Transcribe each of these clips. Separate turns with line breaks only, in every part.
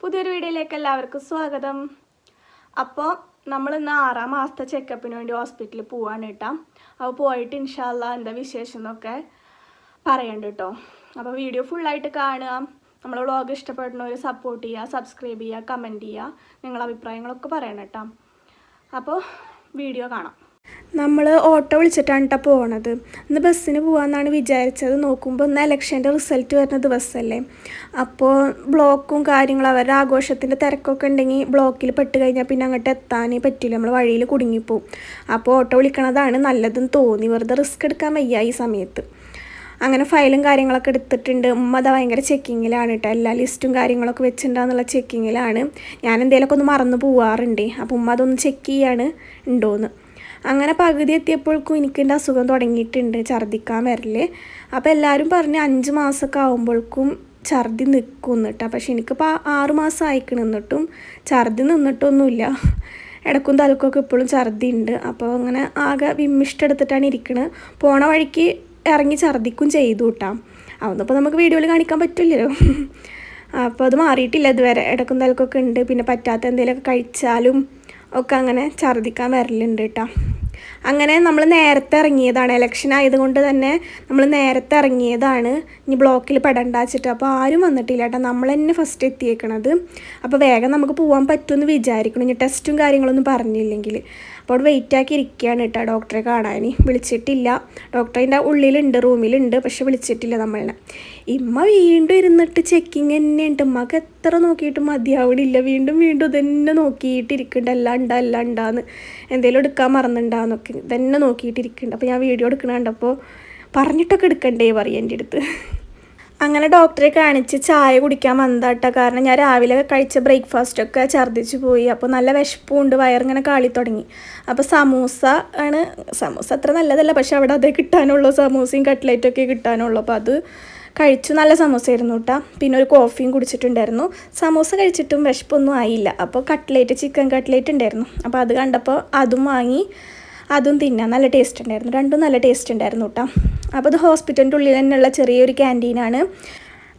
പുതിയൊരു വീഡിയോയിലേക്ക് എല്ലാവർക്കും സ്വാഗതം. അപ്പോൾ നമ്മൾ ഇന്ന് ആറാം മാസത്തെ ചെക്കപ്പിന് വേണ്ടി ഹോസ്പിറ്റലിൽ പോവാണ് കേട്ടോ. അപ്പോൾ പോയിട്ട് ഇൻഷാല്ല എന്താ വിശേഷം എന്നൊക്കെ പറയണ്ട കേട്ടോ. അപ്പോൾ വീഡിയോ ഫുള്ളായിട്ട് കാണുക. നമ്മൾ വ്ളോഗ് ഇഷ്ടപ്പെടുന്നവർ സപ്പോർട്ട് ചെയ്യുക സബ്സ്ക്രൈബ് ചെയ്യുക കമന്റ് ചെയ്യുക. നിങ്ങളുടെ അഭിപ്രായങ്ങളൊക്കെ പറയണം കേട്ടോ. അപ്പോൾ വീഡിയോ കാണാം. നമ്മൾ ഓട്ടോ വിളിച്ചിട്ടാണ് കേട്ടോ പോണത്. ഇന്ന് ബസ്സിന് പോകാമെന്നാണ് വിചാരിച്ചത്. നോക്കുമ്പോൾ ഇന്ന് ഇലക്ഷന്റെ റിസൾട്ട് വരുന്ന ദിവസമല്ലേ അപ്പോൾ ബ്ലോക്കും കാര്യങ്ങളും അവരുടെ ആഘോഷത്തിന്റെ തിരക്കൊക്കെ ഉണ്ടെങ്കിൽ ബ്ലോക്കിൽ പെട്ട് കഴിഞ്ഞാൽ പിന്നെ അങ്ങോട്ട് എത്താനേ പറ്റില്ല നമ്മൾ വഴിയിൽ കുടുങ്ങിപ്പോവും. അപ്പോൾ ഓട്ടോ വിളിക്കണതാണ് നല്ലതെന്ന് തോന്നി. വെറുതെ റിസ്ക് എടുക്കാൻ വയ്യ ഈ സമയത്ത്. അങ്ങനെ ഫയലും കാര്യങ്ങളൊക്കെ എടുത്തിട്ടുണ്ട്. ഉമ്മ അതാ ഭയങ്കര ചെക്കിങ്ങിലാണ് കേട്ടോ എല്ലാ ലിസ്റ്റും കാര്യങ്ങളൊക്കെ വെച്ചിട്ടുണ്ടാന്നുള്ള ചെക്കിങ്ങിലാണ് ഞാൻ എന്തെങ്കിലുമൊക്കെ ഒന്ന് മറന്നു പോവാറുണ്ട്. അപ്പോൾ ഉമ്മ അതൊന്ന് ചെക്ക് ചെയ്യാണ് ഉണ്ടോയെന്ന് അങ്ങനെ പകുതി എത്തിയപ്പോഴേക്കും എനിക്കെന്റെ അസുഖം തുടങ്ങിയിട്ടുണ്ട് ഛർദ്ദിക്കാൻ വരൽ. അപ്പോൾ എല്ലാവരും പറഞ്ഞ് അഞ്ച് മാസമൊക്കെ ആകുമ്പോഴേക്കും ഛർദി നിൽക്കും എന്നിട്ടാ. പക്ഷെ എനിക്കിപ്പോൾ ആറ് മാസം ആയിക്കണം എന്നിട്ടും ഛർദി നിന്നിട്ടൊന്നുമില്ല. ഇടക്കും തലക്കൊക്കെ ഇപ്പോഴും ഛർദി ഉണ്ട് അപ്പോൾ അങ്ങനെ ആകെ വിമ്മിഷ്ടെടുത്തിട്ടാണ് ഇരിക്കുന്നത് പോണ വഴിക്ക് ഇറങ്ങി ഛർദിക്കും ചെയ്തു കൂട്ടാം. അതൊന്നിപ്പോൾ നമുക്ക് വീഡിയോയിൽ കാണിക്കാൻ പറ്റില്ലല്ലോ. അപ്പോൾ അത് മാറിയിട്ടില്ല ഇതുവരെ. ഇടക്കും തലക്കൊക്കെ ഉണ്ട്. പിന്നെ പറ്റാത്ത എന്തെങ്കിലുമൊക്കെ കഴിച്ചാലും ഒക്കെ അങ്ങനെ ഛർദിക്കാൻ വരലുണ്ട് കേട്ടോ അങ്ങനെ നമ്മൾ നേരത്തെ ഇറങ്ങിയതാണ്. ഇലക്ഷൻ ആയതുകൊണ്ട് തന്നെ നമ്മൾ നേരത്തെ ഇറങ്ങിയതാണ്. ഇനി ബ്ലോക്കിൽ പെടണ്ട വെച്ചിട്ട്. അപ്പോൾ ആരും വന്നിട്ടില്ല കേട്ടോ നമ്മൾ തന്നെ ഫസ്റ്റ് എത്തിയേക്കണത്. അപ്പോൾ വേഗം നമുക്ക് പോകാൻ പറ്റുമെന്ന് വിചാരിക്കണം. ഇനി ടെസ്റ്റും കാര്യങ്ങളൊന്നും പറഞ്ഞില്ലെങ്കിൽ അപ്പോൾ അവിടെ വെയിറ്റ് ആക്കി ഇരിക്കുകയാണ് കേട്ടോ ഡോക്ടറെ കാണാൻ. വിളിച്ചിട്ടില്ല. ഡോക്ടർ അതിന്റെ ഉള്ളിലുണ്ട് റൂമിലുണ്ട് പക്ഷെ വിളിച്ചിട്ടില്ല നമ്മളെ ഇമ്മ വീണ്ടും ഇരുന്നിട്ട് ചെക്കിങ് തന്നെ ഉണ്ട് ഉമ്മക്ക് എത്ര നോക്കിയിട്ടും മതിയാവണില്ല. വീണ്ടും വീണ്ടും ഇതന്നെ നോക്കിയിട്ടിരിക്കുന്നുണ്ട് എല്ലാം ഉണ്ടാ എല്ലാം ഉണ്ടാന്ന് എന്തെങ്കിലും എടുക്കാൻ മറന്നുണ്ടാന്നൊക്കെ ഇതന്നെ നോക്കിയിട്ടിരിക്കുന്നുണ്ട് അപ്പോൾ ഞാൻ വീഡിയോ എടുക്കണ കണ്ടപ്പോൾ പറഞ്ഞിട്ടൊക്കെ എടുക്കണ്ടേ പറയും എന്റെ അടുത്ത്. അങ്ങനെ ഡോക്ടറെ കാണിച്ച് ചായ കുടിക്കാൻ വന്നതാട്ടോ. കാരണം ഞാൻ രാവിലെ കഴിച്ച ബ്രേക്ക്ഫാസ്റ്റ് ഒക്കെ ഛർദ്ദിച്ച് പോയി. അപ്പോൾ നല്ല വിശപ്പുണ്ട്. വയറിങ്ങനെ കാളി തുടങ്ങി. അപ്പോൾ സമൂസ ആണ്. സമൂസ അത്ര നല്ലതല്ല. പക്ഷെ അവിടെ അതേ കിട്ടാനുള്ളൂ. സമൂസയും കട്ട്ലേറ്റൊക്കെ കിട്ടാനുള്ളൂ. അപ്പോൾ അത് കഴിച്ചു. നല്ല സമൂസ ആയിരുന്നു കേട്ടോ. പിന്നെ ഒരു കോഫിയും കുടിച്ചിട്ടുണ്ടായിരുന്നു. സമൂസ കഴിച്ചിട്ടും വിശപ്പൊന്നും ആയില്ല. അപ്പോൾ കട്ട്ലേറ്റ് ചിക്കൻ കട്ട്ലേറ്റ് ഉണ്ടായിരുന്നു. അപ്പോൾ അത് കണ്ടപ്പോൾ അതും വാങ്ങി. അതും തിന്നാൻ നല്ല ടേസ്റ്റ് ഉണ്ടായിരുന്നു. രണ്ടും നല്ല ടേസ്റ്റ് ഉണ്ടായിരുന്നു കേട്ടോ അപ്പോൾ ഇത് ഹോസ്പിറ്റലിന്റെ ഉള്ളിൽ തന്നെയുള്ള ചെറിയൊരു ക്യാന്റീനാണ്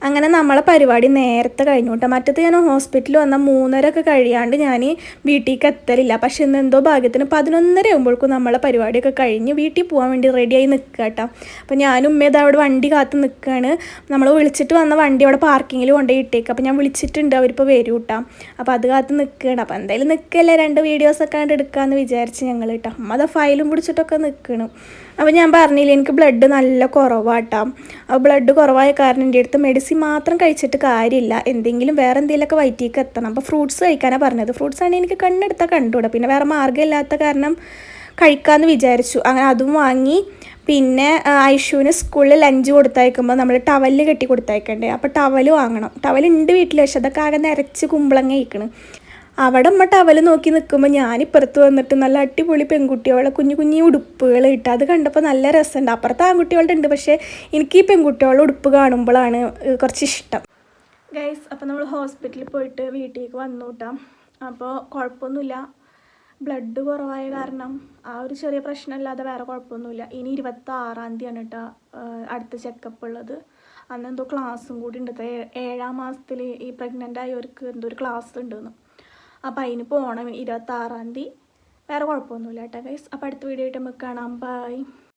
അങ്ങനെ നമ്മളെ പരിപാടി നേരത്തെ കഴിഞ്ഞു കേട്ടോ. മറ്റത് ഞാൻ ഹോസ്പിറ്റലിൽ വന്ന മൂന്നര ഒക്കെ കഴിയാണ്ട് ഞാൻ വീട്ടിലേക്ക് എത്തലില്ല. പക്ഷെ ഇന്ന് എന്തോ ഭാഗ്യത്തിന് പതിനൊന്നര ആകുമ്പോഴേക്കും നമ്മളെ പരിപാടിയൊക്കെ കഴിഞ്ഞ് വീട്ടിൽ പോകാൻ വേണ്ടി റെഡിയായി നിൽക്കുക കേട്ടോ. അപ്പോൾ ഞാനും ഉമ്മയത് അവിടെ വണ്ടി കാത്ത് നിൽക്കുകയാണ്. നമ്മൾ വിളിച്ചിട്ട് വന്ന വണ്ടി അവിടെ പാർക്കിങ്ങിൽ കൊണ്ടുപോയി ഇട്ടേക്ക്. അപ്പോൾ ഞാൻ വിളിച്ചിട്ടുണ്ട് അവരിപ്പോൾ വരും കേട്ടോ. അപ്പോൾ അത് കാത്ത് നിൽക്കുകയാണ്. അപ്പോൾ എന്തായാലും നിൽക്കല്ലേ? രണ്ട് വീഡിയോസൊക്കെ കണ്ട് എടുക്കാമെന്ന് വിചാരിച്ച് ഞങ്ങൾ കേട്ടോ. അമ്മ അത് ഫയലും പിടിച്ചിട്ടൊക്കെ നിൽക്കണം. അപ്പോൾ ഞാൻ പറഞ്ഞില്ല എനിക്ക് ബ്ലഡ് നല്ല കുറവാട്ടാം. അപ്പോൾ ബ്ലഡ് കുറവായ കാരണം എന്റെ അടുത്ത് മെഡിസിൻ മാത്രം കഴിച്ചിട്ട് കാര്യമില്ല. എന്തെങ്കിലും വേറെ എന്തെങ്കിലുമൊക്കെ വയറ്റിക്ക് എത്തണം. അപ്പോൾ ഫ്രൂട്ട്സ് കഴിക്കാനാണ് പറഞ്ഞത്. ഫ്രൂട്ട്സ് ആണെങ്കിൽ എനിക്ക് കണ്ണെടുത്താൽ കണ്ടുകൂടാ. പിന്നെ വേറെ മാർഗമില്ലാത്ത കാരണം കഴിക്കാമെന്ന് വിചാരിച്ചു. അങ്ങനെ അതും വാങ്ങി. പിന്നെ ഐഷുവിന് സ്കൂളിൽ ലഞ്ച് കൊടുത്തയക്കുമ്പോൾ നമ്മൾ ടവൽ കെട്ടി കൊടുത്തയക്കണ്ടേ. അപ്പോൾ ടവൽ വാങ്ങണം. ടവൽ ഉണ്ട് വീട്ടിൽ പക്ഷെ അതൊക്കെ ആകെ നിരച്ച് കുമ്പളങ്ങ ഇരിക്കണം അവിടെ അമ്മ ടവൽ നോക്കി നിൽക്കുമ്പോൾ ഞാനിപ്പുറത്ത് വന്നിട്ട് നല്ല അടിപൊളി പെൺകുട്ടികളെ കുഞ്ഞു കുഞ്ഞു ഉടുപ്പുകൾ ഇട്ട് അത് കണ്ടപ്പോൾ നല്ല രസമുണ്ട് അപ്പുറത്ത് ആൺകുട്ടികളുടെ ഉണ്ട് പക്ഷേ എനിക്ക് ഈ പെൺകുട്ടികളുടെ ഉടുപ്പ് കാണുമ്പോഴാണ് കുറച്ച് ഇഷ്ടം ഗൈസ് അപ്പോൾ നമ്മൾ ഹോസ്പിറ്റലിൽ പോയിട്ട് വീട്ടിലേക്ക് വന്നു കൂട്ടാം അപ്പോൾ കുഴപ്പമൊന്നുമില്ല ബ്ലഡ് കുറവായ കാരണം ആ ഒരു ചെറിയ പ്രശ്നമല്ലാതെ വേറെ കുഴപ്പമൊന്നുമില്ല ഇനി ഇരുപത്തി ആറാം തീയതിയാണ് കേട്ടോ അടുത്ത ചെക്കപ്പ് ഉള്ളത്. അന്ന് എന്തോ ക്ലാസ്സും കൂടി ഉണ്ട് ഏഴാം മാസത്തിൽ ഈ പ്രഗ്നന്റ് ആയവർക്ക് എന്തോ ഒരു ക്ലാസ് ഉണ്ടെന്ന്. അപ്പോൾ അതിന് പോകണം ഇരുപത്താറാം തീയതി. വേറെ കുഴപ്പമൊന്നുമില്ല കേട്ടോ ഗൈസ് അപ്പോൾ അടുത്ത വീഡിയോ ആയിട്ട് നമുക്ക് കാണാം. ബൈ